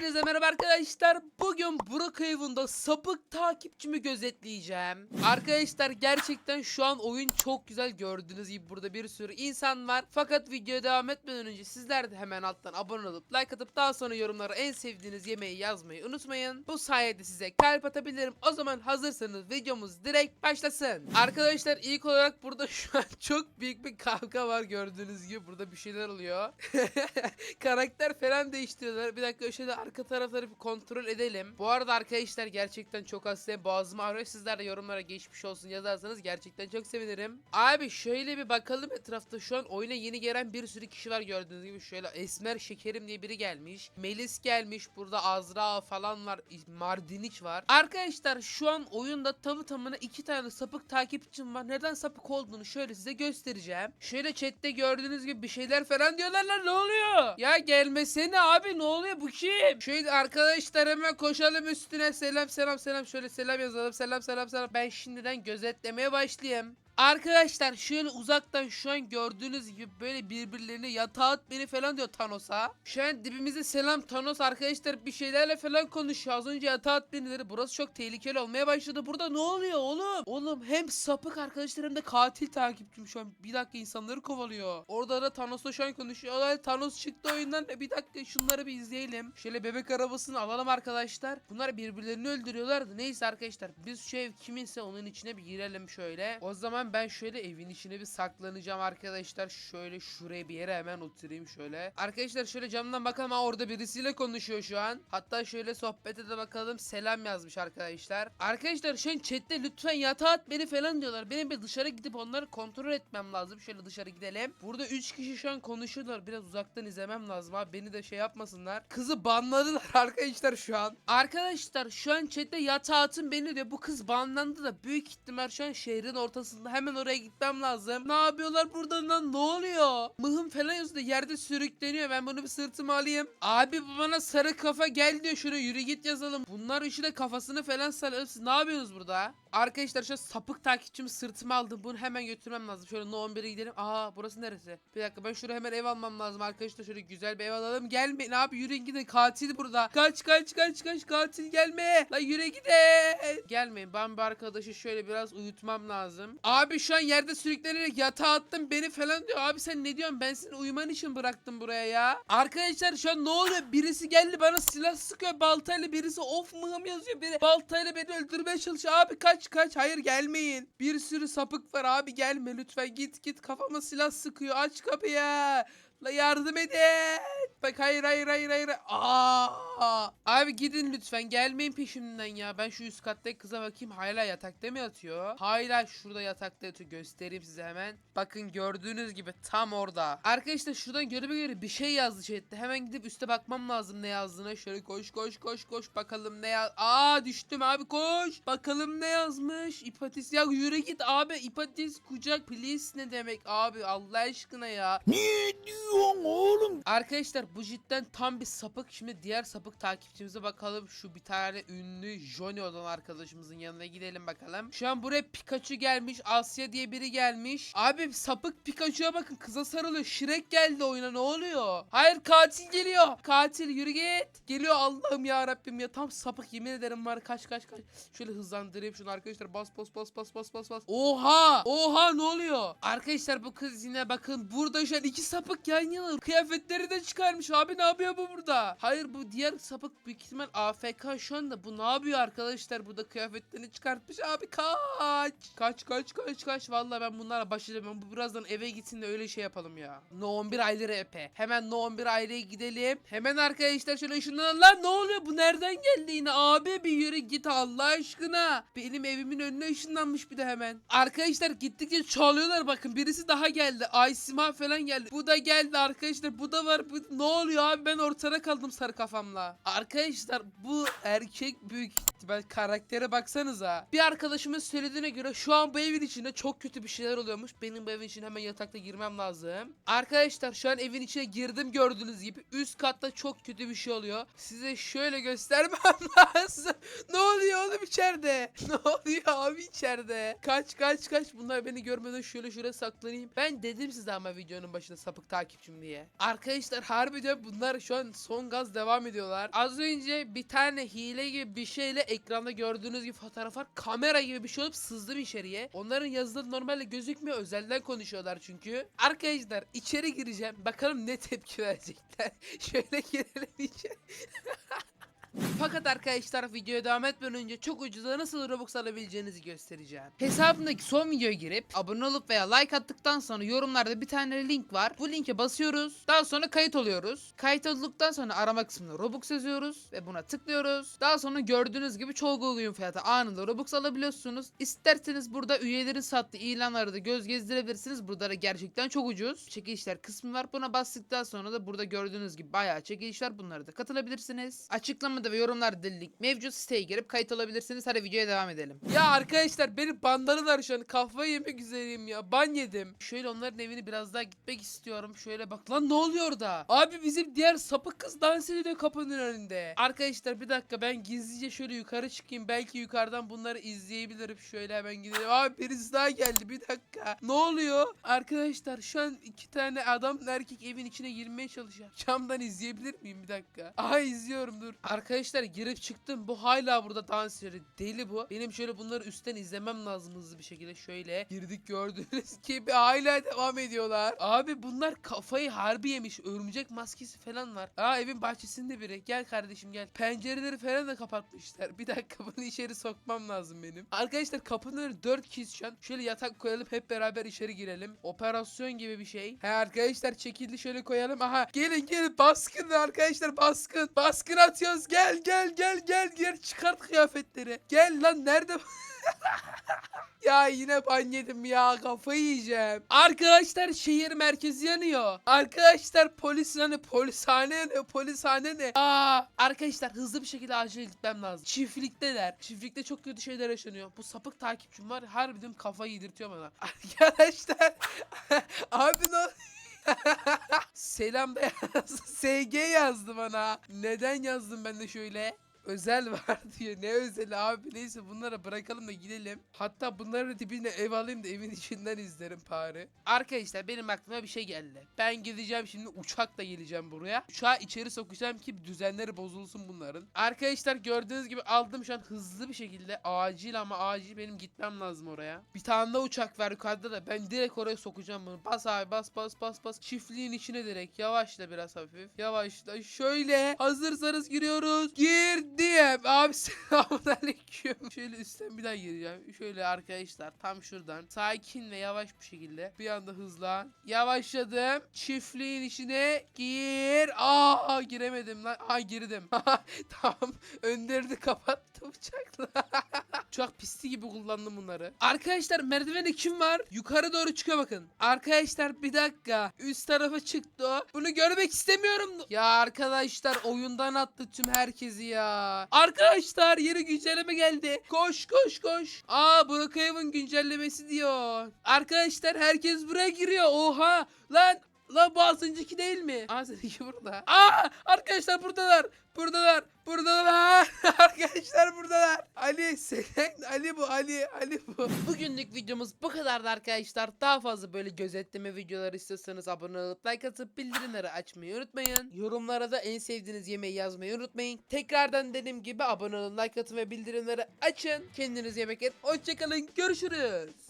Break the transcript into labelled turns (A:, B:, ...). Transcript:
A: Hepinize merhaba arkadaşlar. Bugün Brookhaven'da sapık takipçimi gözetleyeceğim. Arkadaşlar gerçekten şu an oyun çok güzel gördüğünüz gibi burada bir sürü insan var. Fakat videoya devam etmeden önce sizler de hemen alttan abone olup like atıp daha sonra yorumlara en sevdiğiniz yemeği yazmayı unutmayın. Bu sayede size kalp atabilirim. O zaman hazırsanız videomuz direkt başlasın. Arkadaşlar ilk olarak burada şu an çok büyük bir kavga var gördüğünüz gibi burada bir şeyler oluyor. Karakter falan değiştiriyorlar. Bir dakika şöyle arka tarafları bir kontrol edelim. Bu arada arkadaşlar gerçekten çok hastayım. Boğazım ağrıyor. Sizler de yorumlara geçmiş olsun yazarsanız gerçekten çok sevinirim. Abi şöyle bir bakalım etrafta şu an oyuna yeni gelen bir sürü kişi var gördüğünüz gibi. Şöyle Esmer Şekerim diye biri gelmiş. Melis gelmiş. Burada Azra falan var. Mardiniç var. Arkadaşlar şu an oyunda tamı tamına iki tane sapık takipçim var. Neden sapık olduğunu şöyle size göstereceğim. Şöyle chatte gördüğünüz gibi bir şeyler falan diyorlar lan ne oluyor? Ya gelmesene abi ne oluyor bu kim? Şöyle arkadaşlar hemen koşalım üstüne selam selam selam şöyle selam yazalım selam selam selam. Ben şimdiden gözetlemeye başlayayım. Arkadaşlar şöyle uzaktan şu an gördüğünüz gibi böyle birbirlerine yatağa at beni falan diyor Thanos'a. Şu an dibimizde selam Thanos arkadaşlar bir şeylerle falan konuşuyor. Az önce yatağa at beni dedi. Burası çok tehlikeli olmaya başladı. Burada ne oluyor oğlum? Oğlum hem sapık arkadaşlar hem de katil takipçim şu an. Bir dakika insanları kovalıyor. Orada da Thanos'la şu an konuşuyorlar. Thanos çıktı oyundan. Bir dakika şunları bir izleyelim. Şöyle bebek arabasını alalım arkadaşlar. Bunlar birbirlerini öldürüyorlardı. Neyse arkadaşlar biz şu ev kiminse onun içine bir girelim şöyle. O zaman ben şöyle evin içine bir saklanacağım arkadaşlar. Şöyle şuraya bir yere hemen oturayım şöyle. Arkadaşlar şöyle camdan bakalım. Ha orada birisiyle konuşuyor şu an. Hatta şöyle sohbete de bakalım. Selam yazmış arkadaşlar. Arkadaşlar şu an chatte lütfen yatağa at beni falan diyorlar. Benim bir dışarı gidip onları kontrol etmem lazım. Şöyle dışarı gidelim. Burada 3 kişi şu an konuşuyorlar. Biraz uzaktan izlemem lazım abi. Beni de şey yapmasınlar. Kızı banladılar arkadaşlar şu an. Arkadaşlar şu an chatte yatağa atın beni diyor. Bu kız banlandı da büyük ihtimal şu an şehrin ortasında. Hemen oraya gitmem lazım. Ne yapıyorlar burada lan? Ne oluyor? Mıhım falan yazıyor. Yerde sürükleniyor. Ben bunu bir sırtıma alayım. Abi bana sarı kafa gel diyor. Şuraya yürü git yazalım. Bunlar işte kafasını falan sarıyor. Siz ne yapıyorsunuz burada? Arkadaşlar şu sapık takipçimi sırtıma aldım. Bunu hemen götürmem lazım. Şöyle No 11'e gidelim. Aa burası neresi? Bir dakika ben şuraya hemen ev almam lazım arkadaşlar. Şöyle güzel bir ev alalım. Gelmeyin abi yürüyün gidin. Katil burada. Kaç kaç kaç kaç katil gelme. La yürü gidin. Gelmeyin. Ben bu arkadaşı şöyle biraz uyutmam lazım. Abi şu an yerde sürüklenerek yatağa attım beni falan diyor. Abi sen ne diyorsun? Ben seni uyuman için bıraktım buraya ya. Arkadaşlar şu an ne oluyor? Birisi geldi bana silah sıkıyor. Baltayla birisi of mığım yazıyor. Biri baltayla beni öldürmeye çalışıyor. Abi kaç kaç. Hayır gelmeyin. Bir sürü sapık var abi gelme lütfen. Git git kafama silah sıkıyor. Aç kapıyı. La yardım edin. Bak hayır hayır hayır hayır. Aa! Abi gidin lütfen gelmeyin peşimden ya. Ben şu üst kattaki kıza bakayım. Hala yatakta mı yatıyor? Hala şurada yatakta yatıyor. Göstereyim size hemen. Bakın gördüğünüz gibi tam orada. Arkadaşlar şuradan göreve göre bir şey yazdı chatte. Hemen gidip üste bakmam lazım ne yazdığına. Şöyle koş koş koş koş bakalım ne yaz. Aa düştüm abi koş. Bakalım ne yazmış. İpatis ya yürü git abi. İpatis kucak please ne demek abi Allah aşkına ya.
B: Ne diyorsun oğlum?
A: Arkadaşlar bu cidden tam bir sapık. Şimdi diğer sapık takipçimize bakalım. Şu bir tane ünlü Johnny olan arkadaşımızın yanına gidelim bakalım. Şu an buraya Pikachu gelmiş. Asya diye biri gelmiş. Abi sapık Pikachu'ya bakın kıza sarılıyor. Shrek geldi oyuna ne oluyor? Hayır katil geliyor. Katil yürü git. Geliyor Allah'ım ya Rabbim ya tam sapık yemin ederim var kaç kaç kaç. Şöyle hızlandırayım şunu arkadaşlar bas bas bas bas bas bas bas. Oha! Oha ne oluyor? Arkadaşlar bu kız yine bakın burada şu an iki sapık yan. Kıyafetleri de çıkarmış. Abi ne yapıyor bu burada? Hayır bu diğer sapık büyük ihtimal AFK şu anda. Bu ne yapıyor arkadaşlar? Burada kıyafetlerini çıkartmış. Abi kaç. Kaç kaç kaç kaç. Vallahi ben bunlarla baş edemem. Bu birazdan eve gitsin de öyle şey yapalım ya. No 11 ayları epe. Hemen No 11 aileye gidelim. Hemen arkadaşlar şöyle ışınlanalım. Lan ne oluyor? Bu nereden geldi yine? Abi bir yürü git Allah aşkına. Benim evimin önüne ışınlanmış bir de hemen. Arkadaşlar gittikçe çalıyorlar bakın. Birisi daha geldi. Aysima falan geldi. Bu da geldi arkadaşlar. Bu da var. Bu... Ne oluyor abi? Ben ortada kaldım sarı kafamla. Arkadaşlar bu erkek büyük ihtimal karaktere baksanıza. Bir arkadaşımın söylediğine göre şu an bu evin içinde çok kötü bir şeyler oluyormuş. Benim bu evin içine hemen yatakta girmem lazım. Arkadaşlar şu an evin içine girdim gördüğünüz gibi. Üst katta çok kötü bir şey oluyor. Size şöyle göstermem lazım. ne oluyor oğlum içeride? Ne oluyor abi içeride? Kaç kaç kaç. Bunlar beni görmeden şöyle şuraya saklanayım. Ben dedim size ama videonun başında sapık takipçim diye. Arkadaşlar harbiden bunlar şu an son gaz devam ediyorlar. Az önce bir tane hile gibi bir şeyle ekranda gördüğünüz gibi fotoğraf var. Kamera gibi bir şey olup sızdım içeriye. Onların yazıları normalde gözükmüyor. Özelden konuşuyorlar çünkü. Arkadaşlar içeri gireceğim. Bakalım ne tepki verecekler. Şöyle girelim içeri. Fakat arkadaşlar videoya devam etmeden önce çok ucuza nasıl Robux alabileceğinizi göstereceğim. Hesabımdaki son videoya girip abone olup veya like attıktan sonra yorumlarda bir tane link var. Bu linke basıyoruz. Daha sonra kayıt oluyoruz. Kayıt olduktan sonra arama kısmında Robux yazıyoruz ve buna tıklıyoruz. Daha sonra gördüğünüz gibi çok uygun fiyata anında Robux alabiliyorsunuz. İsterseniz burada üyelerin sattığı ilanları da göz gezdirebilirsiniz. Burada da gerçekten çok ucuz. Çekilişler kısmı var. Buna bastıktan sonra da burada gördüğünüz gibi bayağı çekilişler. Bunlara da katılabilirsiniz. Açıklamada ve yorumlarda link mevcut siteye girip kayıt olabilirsiniz. Hadi videoya devam edelim. Ya arkadaşlar beni bandalılar şu an. Kafayı yemek üzereyim ya. Ban yedim. Şöyle onların evini biraz daha gitmek istiyorum. Şöyle bak. Lan ne oluyor orada? Abi bizim diğer sapık kız dans ediyor kapının önünde. Arkadaşlar bir dakika ben gizlice şöyle yukarı çıkayım. Belki yukarıdan bunları izleyebilirim. Şöyle hemen gidelim. Abi birisi daha geldi. Bir dakika. Ne oluyor? Arkadaşlar şu an iki tane adam erkek evin içine girmeye çalışıyor. Camdan izleyebilir miyim bir dakika? Aha izliyorum dur. Arkadaşlar girip çıktım. Bu hala burada dans ediyor. Deli bu. Benim şöyle bunları üstten izlemem lazım hızlı bir şekilde. Şöyle girdik gördüğünüz gibi hala devam ediyorlar. Abi bunlar kafayı harbi yemiş. Örümcek maskesi falan var. Aa evin bahçesinde biri. Gel kardeşim gel. Pencereleri falan da kapatmışlar. Bir dakika bunu içeri sokmam lazım benim. Arkadaşlar kapının önü 4 kişi şu an. Şöyle yatak koyalım hep beraber içeri girelim. Operasyon gibi bir şey. He arkadaşlar çekildi şöyle koyalım. Aha gelin gelin baskın arkadaşlar baskın. Baskın atıyoruz. Gel gel gel gel gel çıkart kıyafetleri. Gel lan nerede? ya yine ban yedim ya kafayı yiyeceğim. Arkadaşlar şehir merkezi yanıyor. Arkadaşlar polis hani polishane ne polishane ne? Aa arkadaşlar hızlı bir şekilde acil gitmem lazım. Çiftlikteler. Çiftlikte çok kötü şeyler yaşanıyor. Bu sapık takipçim var harbiden kafayı yedirtiyor bana. Arkadaşlar abi ne Selam da. SG yazdı bana. Neden yazdım ben de şöyle? Özel var diyor. Ne özel abi neyse bunlara bırakalım da gidelim. Hatta bunların dibine ev alayım da evin içinden izlerim bari. Arkadaşlar benim aklıma bir şey geldi. Ben gideceğim şimdi uçakla geleceğim buraya. Uçağı içeri sokacağım ki düzenleri bozulsun bunların. Arkadaşlar gördüğünüz gibi aldım şu an hızlı bir şekilde. Acil ama acil benim gitmem lazım oraya. Bir tane daha uçak var yukarıda da ben direkt oraya sokacağım bunu. Bas abi bas bas bas bas. Çiftliğin içine direkt. Yavaşla biraz hafif. Yavaşla. Şöyle hazırsanız giriyoruz. Girdim. Abi selamünaleyküm. Şöyle üstten bir daha gireceğim. Şöyle arkadaşlar tam şuradan. Sakin ve yavaş bir şekilde. Bir anda hızlan. Yavaşladım. Çiftliğin içine gir. Aa giremedim lan. Aa girdim. tamam. Önlerini kapattı bıçakla. Çok pisli gibi kullandım bunları. Arkadaşlar merdivende kim var? Yukarı doğru çıkıyor bakın. Arkadaşlar bir dakika. Üst tarafa çıktı o. Bunu görmek istemiyorum. Ya arkadaşlar oyundan attı tüm herkesi ya. Arkadaşlar yeni güncelleme geldi. Koş koş koş. Aa Brookhaven güncellemesi diyor. Arkadaşlar herkes buraya giriyor. Oha. Lan Lan bu altıncı değil mi? Aa burada. Aa arkadaşlar buradalar. Buradalar. Buradalar. arkadaşlar buradalar. Ali sen Ali bu Ali Ali bu. Bugünlük videomuz bu kadardı arkadaşlar. Daha fazla böyle gözetleme videoları istiyorsanız abone olup like atıp bildirimleri açmayı unutmayın. Yorumlara da en sevdiğiniz yemeği yazmayı unutmayın. Tekrardan dediğim gibi abone olun, like atın ve bildirimleri açın. Kendinize yemek et. Hoşçakalın. Görüşürüz.